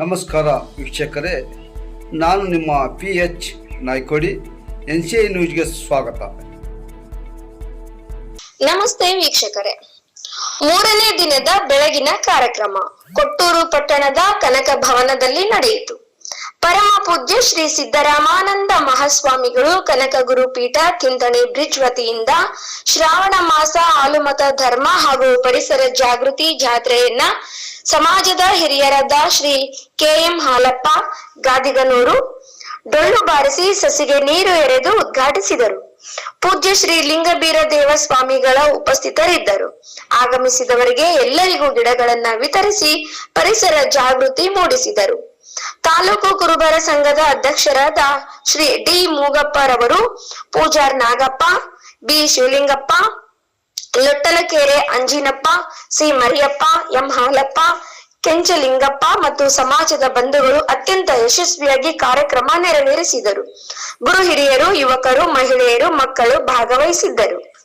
ನಮಸ್ಕಾರ ವೀಕ್ಷಕರೇ, ನಾನು ನಿಮ್ಮ P H Naikodi N C I ನ್ಯೂಸ್ಗೆ ಸ್ವಾಗತ. ನಮಸ್ತೆ ವೀಕ್ಷಕರೇ. ಮೂರನೇ ದಿನದ ಬೆಳಗಿನ ಕಾರ್ಯಕ್ರಮ, ಕೊಟ್ಟೂರು ಪಟ್ಟಣದ ಕನಕ ಭವನದಲ್ಲಿ ನಡೆಯಿತು. ಪರಮ ಪೂಜ್ಯ ಶ್ರೀ ಸಿದ್ದರಾಮಾನಂದ ಮಹಾಸ್ವಾಮಿಗಳು ಕನಕ ಗುರುಪೀಠ ಕಿಂತಣಿ ಬ್ರಿಡ್ಜ್ ವತಿಯಿಂದ ಶ್ರಾವಣ ಮಾಸ ಆಲುಮತ ಧರ್ಮ ಹಾಗೂ ಪರಿಸರ ಜಾಗೃತಿ ಜಾತ್ರೆಯನ್ನ ಸಮಾಜದ ಹಿರಿಯರಾದ ಶ್ರೀ ಕೆ ಎಂ ಹಾಲಪ್ಪ ಗಾದಿಗನೂರು ಡೊಳ್ಳು ಬಾರಿಸಿ ಸಸಿಗೆ ನೀರು ಎರೆದು ಉದ್ಘಾಟಿಸಿದರು. ಪೂಜ್ಯ ಶ್ರೀ ಲಿಂಗಬೀರ ದೇವಸ್ವಾಮಿಗಳ ಉಪಸ್ಥಿತರಿದ್ದರು. ಆಗಮಿಸಿದವರಿಗೆ ಎಲ್ಲರಿಗೂ ಗಿಡಗಳನ್ನ ವಿತರಿಸಿ ಪರಿಸರ ಜಾಗೃತಿ ಮೂಡಿಸಿದರು. ತಾಲೂಕು ಕುರುಬರ ಸಂಘದ ಅಧ್ಯಕ್ಷರಾದ Shri D ಮೂಗಪ್ಪರವರು, Pujar Nagappa, B Shivalingappa Lottalakere Anjinappa C Mariyappa, M Halappa, Kenchalingappa ಮತ್ತು ಸಮಾಜದ ಬಂಧುಗಳು ಅತ್ಯಂತ ಯಶಸ್ವಿಯಾಗಿ ಕಾರ್ಯಕ್ರಮ ನೆರವೇರಿಸಿದರು. ಗುರು ಹಿರಿಯರು, ಯುವಕರು, ಮಹಿಳೆಯರು, ಮಕ್ಕಳು ಭಾಗವಹಿಸಿದ್ದರು.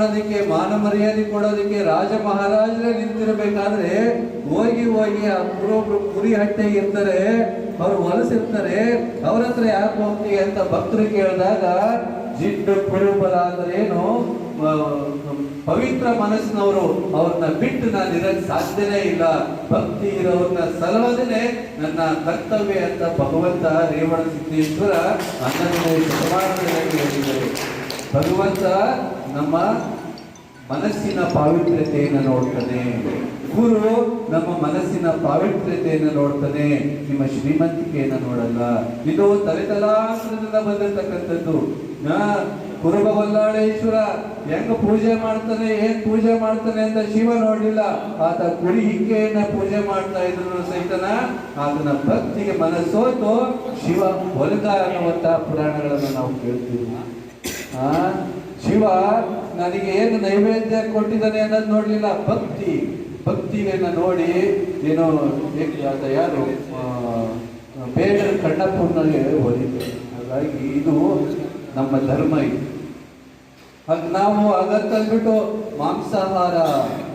ಮಾಡೋದಕ್ಕೆ ಮಾನ ಮರ್ಯಾದೆ ಕೊಡೋದಕ್ಕೆ ರಾಜ ಮಹಾರಾಜರೇ ನಿಂತಿರಬೇಕಾದ್ರೆ ಹೋಗಿ ಹೋಗಿ ಆ ಕುರಿ ಹಟ್ಟೆಗೆ ಇರ್ತಾರೆ, ಅವ್ರು ಹೊಲಸಿರ್ತಾರೆ, ಅವ್ರ ಹತ್ರ ಯಾಕೆ ಹೋಗ್ತೀವಿ ಅಂತ ಭಕ್ತರು ಕೇಳಿದಾಗ, ಜಿಡ್ಡು ಏನು? ಪವಿತ್ರ ಮನಸ್ಸಿನವರು ಅವ್ರನ್ನ ಬಿಟ್ಟು ನಾನು ಇರಕ್ ಸಾಧ್ಯನೇ ಇಲ್ಲ. ಭಕ್ತಿ ಇರೋರ್ನ ಸಲಹೋದನೆ ನನ್ನ ಕರ್ತವ್ಯ ಅಂತ ಭಗವಂತ ರೇವಣ ಸಿದ್ದೇಶ್ವರ ಅನ್ನ ಹೇಳಿದರು ಭಗವಂತ ನಮ್ಮ ಮನಸ್ಸಿನ ಪಾವಿತ್ರ್ಯತೆಯನ್ನು ನೋಡ್ತದೆ. ಗುರು ನಮ್ಮ ಮನಸ್ಸಿನ ಪಾವಿತ್ರ್ಯತೆಯನ್ನು ನೋಡ್ತದೆ. ನಿಮ್ಮ ಶ್ರೀಮಂತಿಕೆಯನ್ನು ನೋಡಲ್ಲ. ಇದು ತಲೆತಲಾಂತರದಿಂದ ಬಂದಿರತಕ್ಕಂಥದ್ದು. ಕುರುಬ ಬಲ್ಲಾಳೇಶ್ವರ ಹೆಂಗ ಪೂಜೆ ಮಾಡ್ತಾನೆ, ಏನ್ ಪೂಜೆ ಮಾಡ್ತಾನೆ ಅಂತ ಶಿವ ನೋಡ್ಲಿಲ್ಲ. ಆತ ಕುರಿ ಹಿಂಗೆಯನ್ನ ಪೂಜೆ ಮಾಡ್ತಾ ಇದ್ರು ಸಹಿತನ ಆತನ ಭಕ್ತಿಗೆ ಮನಸ್ಸೋತು ಶಿವ ಹೊಲದ ಅನ್ನುವಂತಹ ಪುರಾಣಗಳನ್ನು ನಾವು ಕೇಳ್ತೀವಿ. ಆ ಶಿವ, ನನಗೆ ಏನು ನೈವೇದ್ಯ ಕೊಟ್ಟಿದ್ದಾನೆ ಅನ್ನೋದು ನೋಡಲಿಲ್ಲ. ಭಕ್ತಿ, ಭಕ್ತಿಯನ್ನ ನೋಡಿ ಏನೋ ಯಾರು ಬೇಗ ಕಣ್ಣಪ್ಪನಲ್ಲಿ ಹೊಲಿತು ಹಾಗಾಗಿ ಇದು ನಮ್ಮ ಧರ್ಮ ಇದು. ಹಾಗೆ ನಾವು ಅಗತ್ತಂದ್ಬಿಟ್ಟು ಮಾಂಸಾಹಾರ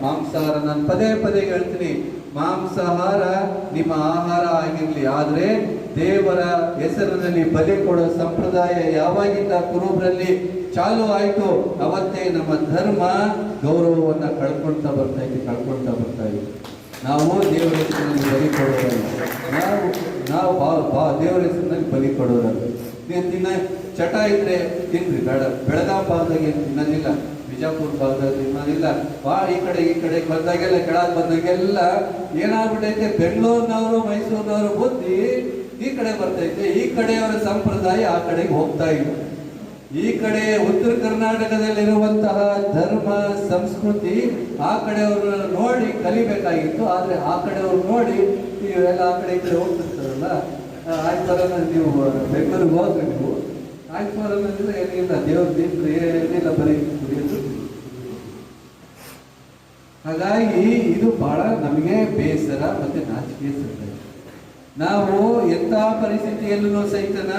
ಮಾಂಸಾಹಾರ ನಾನು ಪದೇ ಪದೇ ಹೇಳ್ತೀನಿ. ಮಾಂಸಾಹಾರ ನಿಮ್ಮ ಆಹಾರ ಆಗಿರಲಿ, ಆದ್ರೆ ದೇವರ ಹೆಸರಿನಲ್ಲಿ ಬಲಿ ಕೊಡೋ ಸಂಪ್ರದಾಯ ಯಾವಾಗಿಂದ ಕುರುಬರಲ್ಲಿ ಚಾಲು ಆಯ್ತು? ಅವತ್ತೇ ನಮ್ಮ ಧರ್ಮ ಗೌರವವನ್ನ ಕಳ್ಕೊಳ್ತಾ ಬರ್ತಾ ಇದೆ ಕಳ್ಕೊಳ್ತಾ ಬರ್ತಾ ಇದೆ ನಾವು ದೇವರ ಹೆಸರಿನಲ್ಲಿ ಬಲಿ ಕೊಡೋರಲ್ಲ. ನಾವು ನಾವು ಬಾ ಬಾ, ದೇವರ ಹೆಸರಿನಲ್ಲಿ ಬಲಿ ಕೊಡೋರಲ್ಲ. ನೀವು ತಿನ್ನ, ಚಟ ಇದ್ರೆ ತಿನ್ರಿ, ಬೇಡ, ಬೆಳಗಾಂ ಬಾರ್ದಾಗ ಏನು ತಿನ್ನೋದಿಲ್ಲ ಬಿಜಾಪುರ ಭಾಗದಲ್ಲಿ ಇಲ್ಲ ಬಾ, ಈ ಕಡೆ ಈ ಕಡೆ, ಬಂದಾಗೆಲ್ಲ, ಕೆಳಗೆ ಬಂದಾಗೆಲ್ಲ ಏನಾಗ್ಬಿಟ್ಟೈತೆ? ಬೆಂಗಳೂರಿನವರು, ಮೈಸೂರಿನವರು ಬುದ್ಧಿ ಈ ಕಡೆ ಬರ್ತೈತೆ, ಈ ಕಡೆಯವರ ಸಂಪ್ರದಾಯ ಆ ಕಡೆಗೆ ಹೋಗ್ತಾ ಇಲ್ಲ. ಈ ಕಡೆ ಉತ್ತರ ಕರ್ನಾಟಕದಲ್ಲಿರುವಂತಹ ಧರ್ಮ, ಸಂಸ್ಕೃತಿ ಆ ಕಡೆಯವರು ನೋಡಿ ಕಲಿಬೇಕಾಗಿತ್ತು, ಆದ್ರೆ ಆ ಕಡೆಯವರು ನೋಡಿ ನೀವೆಲ್ಲ ಆ ಕಡೆ ಈ ಕಡೆ ಹೋಗ್ತಿರ್ತಾರಲ್ಲ? ಆಯ್ತು ನೀವು, ಬೆಂಗಳೂರಿಗೆ ಹೋಗ್ಬೇಕು ನೀವು. ಏನಿಲ್ಲ, ದೇವ್ರ ದೇವ್ರ ಏನಿಲ್ಲ, ಬರೀ ಕುಡಿಯೋದು ಹಾಗಾಗಿ ಇದು ಬಹಳ ನಮಗೆ ಬೇಸರ ಮತ್ತೆ ನಾಚಿಕೆ ಸಂಗತಿ ನಾವು ಎಂತಹ ಪರಿಸ್ಥಿತಿಯಲ್ಲೂ ಸಹಿತನ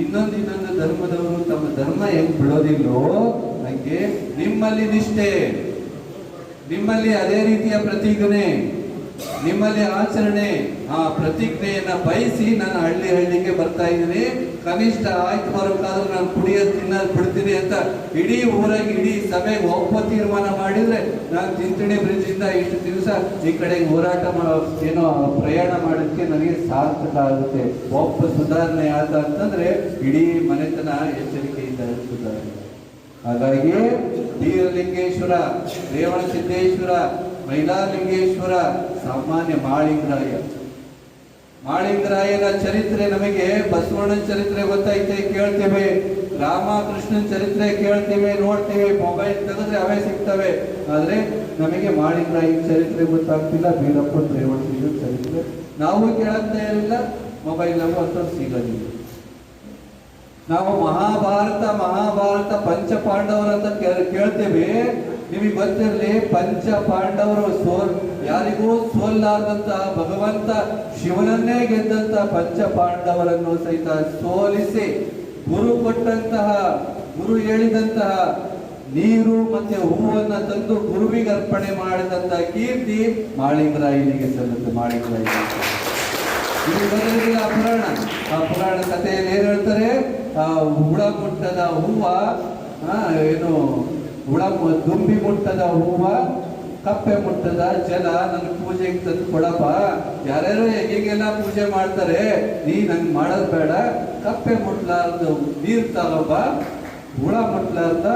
ಇನ್ನೊಂದು ಇನ್ನೊಂದು ಧರ್ಮದವರು ತಮ್ಮ ಧರ್ಮ ಹೆಂಗ್ ಬಿಡೋದಿಲ್ಲೋ ಹಂಗೆ ನಿಮ್ಮಲ್ಲಿ ನಿಷ್ಠೆ. ನಿಮ್ಮಲ್ಲಿ ಅದೇ ರೀತಿಯ ಪ್ರತಿಜ್ಞೆ. ನಿಮ್ಮಲ್ಲಿ ಆಚರಣೆ, ಆ ಪ್ರತಿಜ್ಞೆಯನ್ನ ಬಯಸಿ ನಾನು ಹಳ್ಳಿ ಹಳ್ಳಿಗೆ ಬರ್ತಾ ಇದ್ದೀನಿ. ಕನಿಷ್ಠ ಆಯ್ತು ಬರೋಕ್ಕಾದ್ರೂ ನಾನು ಕುಡಿಯೋದು ತಿನ್ನೋದು ಬಿಡ್ತೀನಿ ಅಂತ ಇಡೀ ಊರಾಗಿ, ಇಡೀ ಸಭೆಗೆ ಒಪ್ಪ ತೀರ್ಮಾನ ಮಾಡಿದ್ರೆ ನಾನು ತಿಂತಿಣಿ ಬ್ರಿಡ್ಜ್ ಇಂದ ಇಷ್ಟು ದಿವಸ ಈ ಕಡೆಗೆ ಹೋರಾಟ ಮಾಡೋ, ಏನೋ ಪ್ರಯಾಣ ಮಾಡೋದಕ್ಕೆ ನನಗೆ ಸಾರ್ಥಕ ಆಗುತ್ತೆ. ಒಬ್ಬ ಸುಧಾರಣೆ ಆದ ಅಂತಂದ್ರೆ ಇಡೀ ಮನೆತನ ಎಚ್ಚರಿಕೆಯಿಂದ ಸುಧಾರಣೆ. ಹಾಗಾಗಿ ಬೀರಲಿಂಗೇಶ್ವರ, ರೇವಣ ಸಿದ್ದೇಶ್ವರ ಮೈಲಾರಲಿಂಗೇಶ್ವರ ಸಾಮಾನ್ಯ ಮಾಳಿಂಗರಾಯ. ಮಾಳಿಂಗರಾಯನ ಚರಿತ್ರೆ ನಮಗೆ ಬಸವಣ್ಣನ ಚರಿತ್ರೆ ಗೊತ್ತೈತೆ ಕೇಳ್ತೇವೆ. ರಾಮಕೃಷ್ಣನ ಚರಿತ್ರೆ ಕೇಳ್ತೇವೆ, ನೋಡ್ತೇವೆ. ಮೊಬೈಲ್ ತೆಗೆದ್ರೆ ಅವೇ ಸಿಗ್ತವೆ. ಆದ್ರೆ ನಮಗೆ ಮಾಳಿಂಗರಾಯನ ಚರಿತ್ರೆ ಗೊತ್ತಾಗ್ತಿಲ್ಲ, ಬೀರಪ್ಪ ರೇವಣ ಸಿದ್ದ ಚರಿತ್ರೆ. ನಾವು ಕೇಳಂತ ಇರಲಿಲ್ಲ, ಮೊಬೈಲ್ ನಾವು ಅಂತ ಸಿಗೋದಿಲ್ಲ. ನಾವು ಮಹಾಭಾರತ ಮಹಾಭಾರತ ಪಂಚಪಾಂಡವರಂತ ಕೇಳ್ತೇವೆ. ನಿಮಗೆ ಗೊತ್ತಿರಲಿ ಪಂಚ ಪಾಂಡವರು ಸೋಲ್, ಯಾರಿಗೂ ಸೋಲ್ಲಾದಂತಹ ಭಗವಂತ ಶಿವನನ್ನೇ ಗೆದ್ದಂತ ಪಂಚ ಪಾಂಡವರನ್ನು ಸಹಿತ ಸೋಲಿಸಿ ಗುರು ಕೊಟ್ಟಂತಹ, ಗುರು ಹೇಳಿದಂತಹ ನೀರು ಮತ್ತೆ ಹೂವನ್ನು ತಂದು ಗುರುವಿಗೆ ಅರ್ಪಣೆ ಮಾಡಿದಂತ ಕೀರ್ತಿ ಮಾಳಿಂಗರಾಯನಿಗೆ ಸಲ್ಲುತ್ತೆ, ಮಾಳಿಂಗರಾಯನಿಗೆ ಆ ಪುರಾಣ ಆ ಪುರಾಣ ಕಥೆಯಲ್ಲಿ ಏನ್ ಹೇಳ್ತಾರೆ? ಆ ಹುಳ ಕೊಟ್ಟದ ಹೂವ ಏನು ಹುಳ ಮು- ದುಂಬಿ ಮುಟ್ಟದ ಹೂವ, ಕಪ್ಪೆ ಮುಟ್ಟದ ಜಲ ನನ್ನ ಪೂಜೆಗೆ ತಂದು ಕೊಡಪ್ಪ. ಯಾರ್ಯಾರು ಹೇಗೆಲ್ಲ ಪೂಜೆ ಮಾಡ್ತಾರೆ, ನೀ ನಂಗೆ ಮಾಡೋದು ಬೇಡ. ಕಪ್ಪೆ ಮುಟ್ಲಾರ್ದು ನೀರು ತಗೋಪ್ಪ ಹುಳ ಮುಟ್ಲಾರ್ದ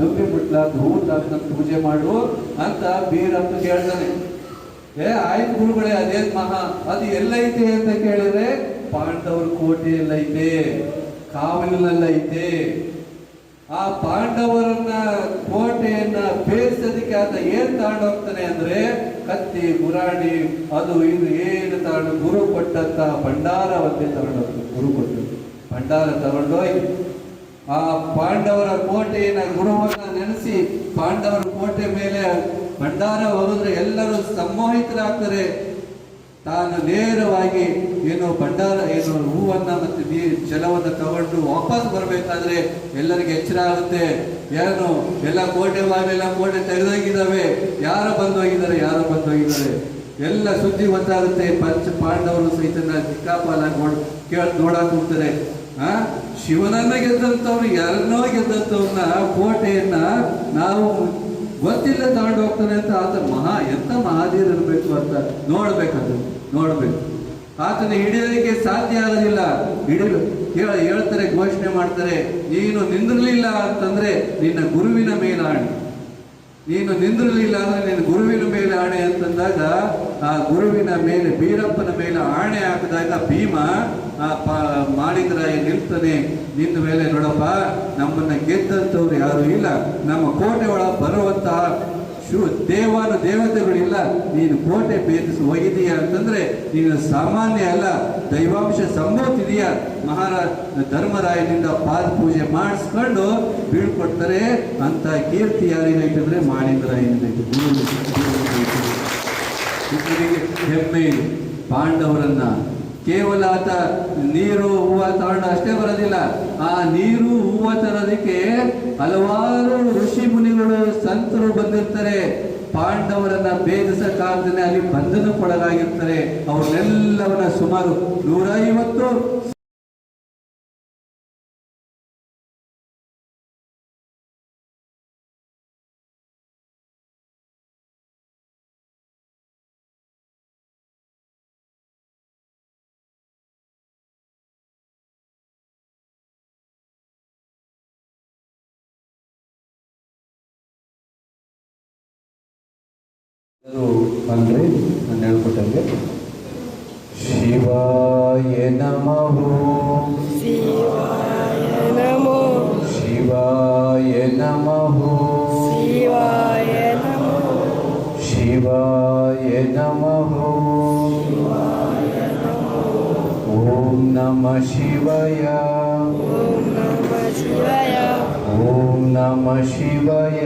ದುಂಬಿ ಮುಟ್ಲಾರ್ದ ಹೂ ತಂದು ಪೂಜೆ ಮಾಡು ಅಂತ ಬೀರಪ್ಪ ಕೇಳ್ತಾನೆ. ಏ, ಆಯ್ತು ಗುರುಗಳೇ, ಅದೇನ್ ಮಹಾ? ಅದು ಎಲ್ಲೈತೆ ಅಂತ ಕೇಳಿದ್ರೆ ಪಾಂಡವ್ರ ಕೋಟೆ ಎಲ್ಲೈತೆ ಕಾವಲಿನಲ್ಲೈತೆ. ಆ ಪಾಂಡವರನ್ನ ಕೋಟೆಯನ್ನ ಬೇಯಿಸೋದಕ್ಕೆ ಆತ ಏನ್ ಹೋಗ್ತಾನೆ ಅಂದ್ರೆ, ಕತ್ತಿ ಗುರಾಣಿ ಅದು ಇದು ಏನು ತಗೊಂಡು ಗುರು ಕೊಟ್ಟಂತ ಭಂಡಾರವನ್ನೇ ತಗೊಂಡು ಹೋಗ್ತಾನೆ, ಗುರು ಕೊಟ್ಟು ಭಂಡಾರ ತಗೊಂಡೋಗಿ ಆ ಪಾಂಡವರ ಕೋಟೆಯನ್ನ ಗುರುವನ್ನ ನೆನೆಸಿ, ಪಾಂಡವರ ಕೋಟೆ ಮೇಲೆ ಭಂಡಾರ ಹೋದ್ರೆ ಎಲ್ಲರೂ ಸಂಮೋಹಿತರಾಗ್ತಾರೆ ತಾನು ನೇರವಾಗಿ ಏನು ಭಂಡಾರ, ಏನು ಹೂವನ್ನ ಮತ್ತು ನೀರು ಜಲವನ್ನು ತಗೊಂಡು ವಾಪಸ್ ಬರಬೇಕಾದ್ರೆ ಎಲ್ಲರಿಗೆ ಎಚ್ಚರ ಆಗುತ್ತೆ. ಏನು ಎಲ್ಲ ಕೋಟೆ ಬಾಗಿಲೆಲ್ಲ ಕೋಟೆ ತೆಗೆದೋಗಿದ್ದಾವೆ ಯಾರು ಬಂದು ಹೋಗಿದ್ದಾರೆ ಯಾರು ಬಂದು ಹೋಗಿದ್ದಾರೆ ಎಲ್ಲ ಸುದ್ದಿ ಗೊತ್ತಾಗುತ್ತೆ ಪಂಚ ಪಾಂಡವರು ಸಹಿತ ಚಿಕ್ಕಾಪಾಲ ಕೇಳ ನೋಡಕ್ ಹೋಗ್ತಾರೆ. ಆ? ಶಿವನನ್ನ ಗೆದ್ದಂಥವ್ರು, ಯಾರನ್ನೋ ಗೆದ್ದಂಥವ್ರನ್ನ ಕೋಟೆಯನ್ನ ನಾವು ಗೊತ್ತಿಲ್ಲ ತಗೊಂಡು ಹೋಗ್ತಾರೆ ಅಂತ ಆತ ಮಹಾ, ಎಂತ ಮಹಾದೀರ್ ಇರಬೇಕು ಅಂತ ನೋಡ್ಬೇಕದು ನೋಡ್ಬೇಕು. ಆತನ ಹಿಡಿಯೋದಕ್ಕೆ ಸಾಧ್ಯ ಆಗಲಿಲ್ಲ ಹಿಡಿದು ಹೇಳ, ಹೇಳ್ತಾರೆ, ಘೋಷಣೆ ಮಾಡ್ತಾರೆ, ನೀನು ನಿಂದಿರಲಿಲ್ಲ ಅಂತಂದ್ರೆ ನಿನ್ನ ಗುರುವಿನ ಮೇಲೆ ಆಣೆ. ನೀನು ನಿಂದಿರಲಿಲ್ಲ ಅಂದ್ರೆ ನಿನ್ನ ಗುರುವಿನ ಮೇಲೆ ಆಣೆ ಅಂತಂದಾಗ ಆ ಗುರುವಿನ ಮೇಲೆ, ಬೀರಪ್ಪನ ಮೇಲೆ ಆಣೆ ಹಾಕಿದಾಗ ಭೀಮ ಆ ಪ ಮಾಡಿದ್ರೆ ನಿಲ್ತಾನೆ, ನಿನ್ನ ಮೇಲೆ ನೋಡಪ್ಪ, ನಮ್ಮನ್ನ ಗೆದ್ದಂಥವ್ರು ಯಾರು ಇಲ್ಲ. ನಮ್ಮ ಕೋಟೆ ಒಳಗೆ ಬರುವಂತಹ ಶಿವ ದೇವಾನು ದೇವತೆಗಳಿಲ್ಲ, ನೀನು ಕೋಟೆ ಭೇದಿಸಿ ಹೋಗಿದೀಯ ಅಂತಂದ್ರೆ ನೀನು ಸಾಮಾನ್ಯ ಅಲ್ಲ, ದೈವಾಂಶ ಸಂಭವತಿದೆಯಾ ಮಹಾರಾಜ ಧರ್ಮರಾಯನಿಂದ ಪಾದ ಪೂಜೆ ಮಾಡಿಸ್ಕೊಂಡು ಬೀಳ್ಕೊಡ್ತಾರೆ ಅಂತ ಕೀರ್ತಿ ಯಾರೇನಾಯ್ತಂದ್ರೆ ಮಾಳಿಂಗರಾಯನಿಗೈತೆ ಇವರಿಗೆ ಹೆಮ್ಮೆ ಪಾಂಡವರನ್ನ ಕೇವಲ ಆತ ನೀರು, ಹೂವ ತಗೊಂಡು ಅಷ್ಟೇ ಬರೋದಿಲ್ಲ. ಆ ನೀರು, ಹೂವ ತರೋದಕ್ಕೆ ಹಲವಾರು ಋಷಿ ಮುನಿಗಳು ಸಂತರು ಬಂದಿರ್ತಾರೆ. ಪಾಂಡವರನ್ನ ಭೇದಿಸಕ್ಕಾಗದೇ ಅಲ್ಲಿ ಬಂಧನಕ್ಕೊಳಗಾಗಿರ್ತಾರೆ. ಅವ್ರನ್ನೆಲ್ಲವನ್ನ ಸುಮಾರು ನೂರೈವತ್ತು ಅಂದ್ರೆ ನಾನು ಹೇಳ್ಕೊಟ್ಟಂಗೆ ಶಿವಾಯ ನಮಃ ಶಿವಾಯ ನಮೋ ಶಿವಾಯ ನಮಃ ಶಿವಾಯ ನಮೋ ಶಿವಾಯ ನಮಃ ಓಂ ನಮ ಶಿವಾಯ ಓಂ ನಮ ಶಿವಾಯ ಓಂ ನಮ ಶಿವಾಯ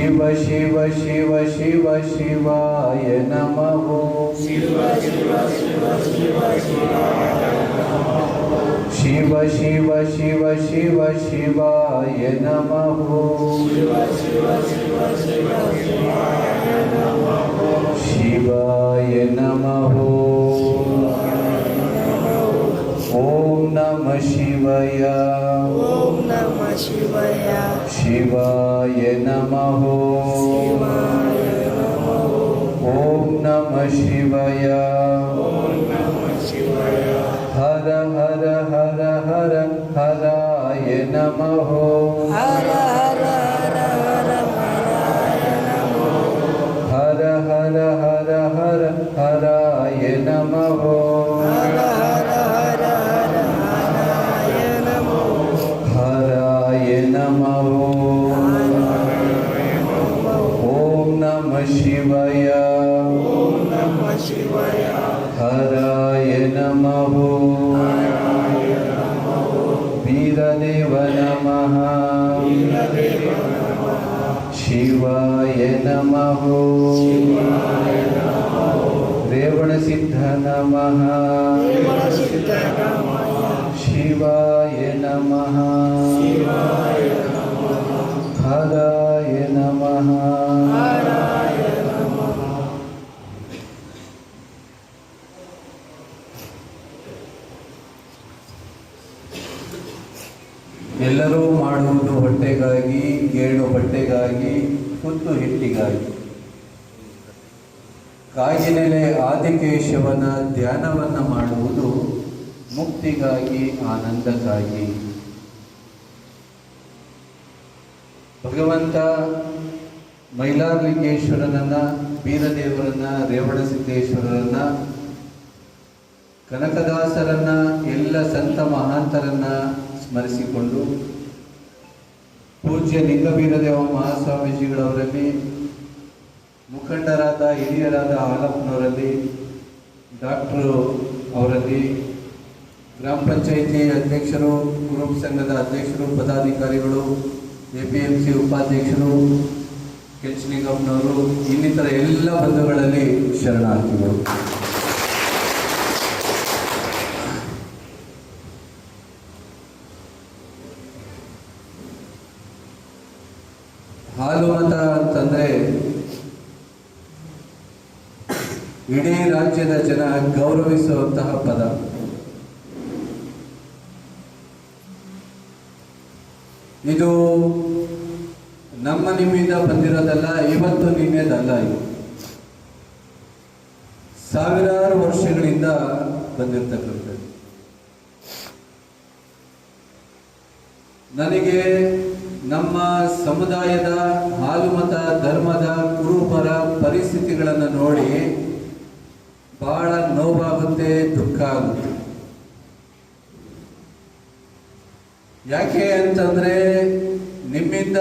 शिव शिव शिव शिव शिवाय नमः शिव शिव शिव शिव शिव शिवाय नमः शिवाय नमः ॐ नमः शिवय ॐ नमः शिवय शिवाय नमः। ॐ नमः शिवाय। हर हर हर हर हराय नमः। नमः शिवाय नमः। हराय नमः। ಎಲ್ಲರೂ ಮಾಡುವುದು ಹೊಟ್ಟೆಗಾಗಿ ಕೇಳು ಹೊಟ್ಟೆಗಾಗಿ ಕುತ್ತು ಹಿಟ್ಟಿಗಾಗಿ. ಕಾಗಿನೆಲೆ ಆದಿಕೇಶವನ ಧ್ಯಾನವನ್ನು ಮಾಡುವುದು ಮುಕ್ತಿಗಾಗಿ, ಆನಂದಕ್ಕಾಗಿ. ಭಗವಂತ ಮೈಲಾರ್ಲಿಂಗೇಶ್ವರನನ್ನ ವೀರದೇವರನ್ನ ರೇವಣ ಸಿದ್ದೇಶ್ವರರನ್ನ ಕನಕದಾಸರನ್ನ, ಎಲ್ಲ ಸಂತ ಮಹಾಂತರನ್ನ ಸ್ಮರಿಸಿಕೊಂಡು ಪೂಜ್ಯ ಲಿಂಗಬೀರದೇವ ಮಹಾಸ್ವಾಮೀಜಿಗಳವರಲ್ಲಿ ಮುಖಂಡರಾದ, ಹಿರಿಯರಾದ ಹಾಲಪ್ಪನವರಲ್ಲಿ, ಡಾಕ್ಟ್ರು ಅವರಲ್ಲಿ, ಗ್ರಾಮ ಪಂಚಾಯಿತಿ ಅಧ್ಯಕ್ಷರು, ಕುರುಬ ಸಂಘದ ಅಧ್ಯಕ್ಷರು, ಪದಾಧಿಕಾರಿಗಳು ಎ ಪಿ ಎಂ ಸಿ ಉಪಾಧ್ಯಕ್ಷರು ಕೆಂಚಲಿಂಗಮ್ಮನವರು ಇನ್ನಿತರ ಎಲ್ಲ ಬಂಧುಗಳಲ್ಲಿ ಶರಣಾರ್ಥಿಗಳು. ಹಾಲು ಮತ ಅಂತಂದ್ರೆ ಇಡೀ ರಾಜ್ಯದ ಜನ ಗೌರವಿಸುವಂತಹ ಪದ. ಇದು ನಮ್ಮ ನಿಮ್ಮಿಂದ ಬಂದಿರೋದಲ್ಲ, ಇವತ್ತು ನಿನ್ನೆದಲ್ಲ ಇದು. ಸಾವಿರಾರು ವರ್ಷಗಳಿಂದ ಬಂದಿರತಕ್ಕಂಥದ್ದು. ನನಗೆ ನಮ್ಮ ಸಮುದಾಯದ ಹಾಲುಮತ, ಧರ್ಮದ ಕುರುಬರ ಪರಿಸ್ಥಿತಿಗಳನ್ನು ನೋಡಿ ನೋವಾಗುತ್ತೆ, ದುಃಖ ಆಗುತ್ತೆ. ಯಾಕೆ ಅಂತಂದ್ರೆ ನಿಮ್ಮಿಂದ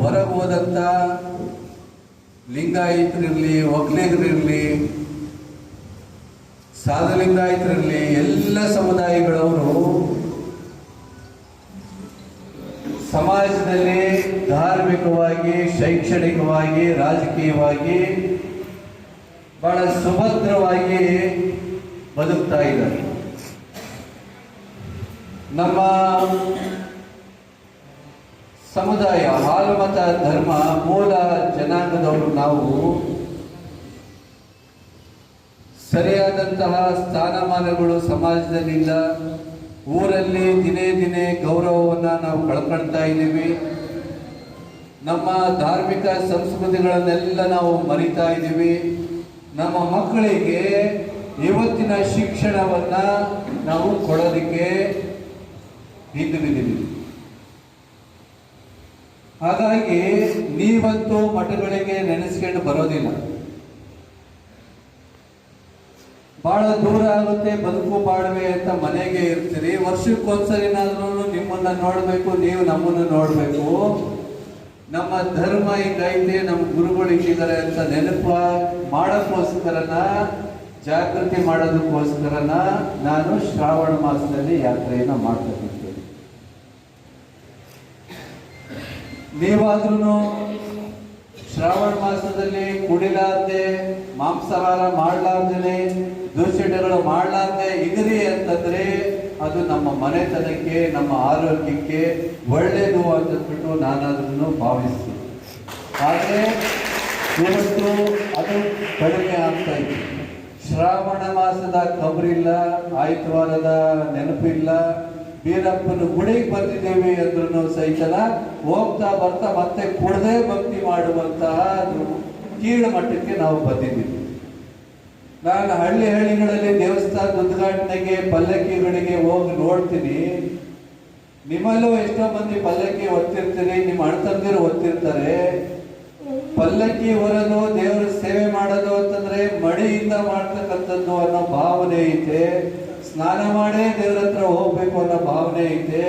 ಹೊರಗೆ ಹೋದಂತ ಲಿಂಗಾಯತರಿರ್ಲಿ ಸಾಧುಲಿಂಗಾಯತರಿರ್ಲಿ, ಎಲ್ಲ ಸಮುದಾಯಗಳವರು ಸಮಾಜದಲ್ಲಿ ಧಾರ್ಮಿಕವಾಗಿ, ಶೈಕ್ಷಣಿಕವಾಗಿ, ರಾಜಕೀಯವಾಗಿ ಬಹಳ ಸುಭದ್ರವಾಗಿ ಬದುಕ್ತಾ ಇದ್ದಾರೆ. ನಮ್ಮ ಸಮುದಾಯ ಹಾಲುಮತ ಧರ್ಮ ಮೂಲ ಜನಾಂಗದವರು ನಾವು ಸರಿಯಾದಂತಹ ಸ್ಥಾನಮಾನಗಳು ಸಮಾಜದಲ್ಲಿಲ್ಲ. ಊರಲ್ಲಿ ದಿನೇ ದಿನೇ ಗೌರವವನ್ನು ನಾವು ಕಳ್ಕೊಳ್ತಾ ಇದ್ದೀವಿ. ನಮ್ಮ ಧಾರ್ಮಿಕ ಸಂಸ್ಕೃತಿಗಳನ್ನೆಲ್ಲ ನಾವು ಮರಿತಾ ಇದ್ದೀವಿ. ನಮ್ಮ ಮಕ್ಕಳಿಗೆ ಇವತ್ತಿನ ಶಿಕ್ಷಣವನ್ನು ನಾವು ಕೊಡೋದಕ್ಕೆ ಹಿಂದೆ ಬಿದ್ದೀವಿ ಹಾಗಾಗಿ ನೀವಂತೂ ಮಠಗಳಿಗೆ ನೆನೆಸ್ಕೊಂಡು ಬರೋದಿಲ್ಲ. ಬಹಳ ದೂರ ಆಗುತ್ತೆ ಬದುಕು ಬಾಳ್ವೆ ಅಂತ ಮನೆಗೆ ಇರ್ತೀರಿ. ವರ್ಷಕ್ಕೊಂದ್ಸರಿನಾದ್ರೂ ನಿಮ್ಮನ್ನ ನೋಡಬೇಕು, ನೀವು ನಮ್ಮನ್ನು ನೋಡ್ಬೇಕು. ನಮ್ಮ ಧರ್ಮ ಹಿಂಗೈತೆ ನಮ್ಮ ಗುರುಗಳು ಹಿಂಗಿದ್ದಾರೆ ಅಂತ ನೆನಪ ಮಾಡೋಕ್ಕೋಸ್ಕರನ, ಜಾಗೃತಿ ಮಾಡೋದಕ್ಕೋಸ್ಕರನ ನಾನು ಶ್ರಾವಣ ಮಾಸದಲ್ಲಿ ಯಾತ್ರೆಯನ್ನು ಮಾಡ್ತಾ ಇದ್ದೇನೆ ನೀವಾದ್ರೂ ಶ್ರಾವಣ ಮಾಸದಲ್ಲಿ ಕುಡಿಲಾರ್ದೆ, ಮಾಂಸಾಹಾರ ಮಾಡಲಾರ್ದೇನೆ ದುಶ್ಚಟಗಳು ಮಾಡಲಾರ್ದೆ ಇದ್ರಿ ಅಂತಂದ್ರೆ ಅದು ನಮ್ಮ ಮನೆತನಕ್ಕೆ, ನಮ್ಮ ಆರೋಗ್ಯಕ್ಕೆ ಒಳ್ಳೆಯದು ಅಂತಂದ್ಬಿಟ್ಟು ನಾನಾದ್ರೂ ಭಾವಿಸ್ತೀನಿ. ಆದರೆ ಇವತ್ತು ಅದು ಕಡಿಮೆ ಆಗ್ತಾ ಇತ್ತು ಶ್ರಾವಣ ಮಾಸದ ಕಬರಿಲ್ಲ, ಆಯ್ತವಾರದ ನೆನಪಿಲ್ಲ, ಬೀರಪ್ಪನ ಗುಡಿಗೆ ಬಂದಿದ್ದೇವೆ ಅಂದ್ರೂ ಸಹಿತನ ಹೋಗ್ತಾ ಬರ್ತಾ ಮತ್ತೆ ಕುಡದೆ ಭಕ್ತಿ ಮಾಡುವಂತಹ ಕೀಳು ಮಟ್ಟಕ್ಕೆ ನಾವು ಬಂದಿದ್ದೀವಿ. ನಾನು ಹಳ್ಳಿ ಹಳ್ಳಿಗಳಲ್ಲಿ ದೇವಸ್ಥಾನದ ಉದ್ಘಾಟನೆಗೆ ಪಲ್ಲಕ್ಕಿಗಳಿಗೆ ಹೋಗಿ ನೋಡ್ತೀನಿ. ನಿಮ್ಮಲ್ಲೂ ಎಷ್ಟೋ ಮಂದಿ ಪಲ್ಲಕ್ಕಿ ಒತ್ತಿರ್ತೀರಿ ನಿಮ್ಮ ಅಣ್ತಂದಿರು ಒತ್ತಿರ್ತಾರೆ ಪಲ್ಲಕ್ಕಿ ಹೊರದು ದೇವರ ಸೇವೆ ಮಾಡೋದು ಅಂತಂದ್ರೆ ಮಡಿಯಿಂದ ಮಾಡ್ತಕ್ಕಂಥದ್ದು ಅನ್ನೋ ಭಾವನೆ ಐತೆ. ಸ್ನಾನ ಮಾಡೇ ದೇವ್ರ ಹತ್ರ ಹೋಗ್ಬೇಕು ಅನ್ನೋ ಭಾವನೆ ಐತೆ.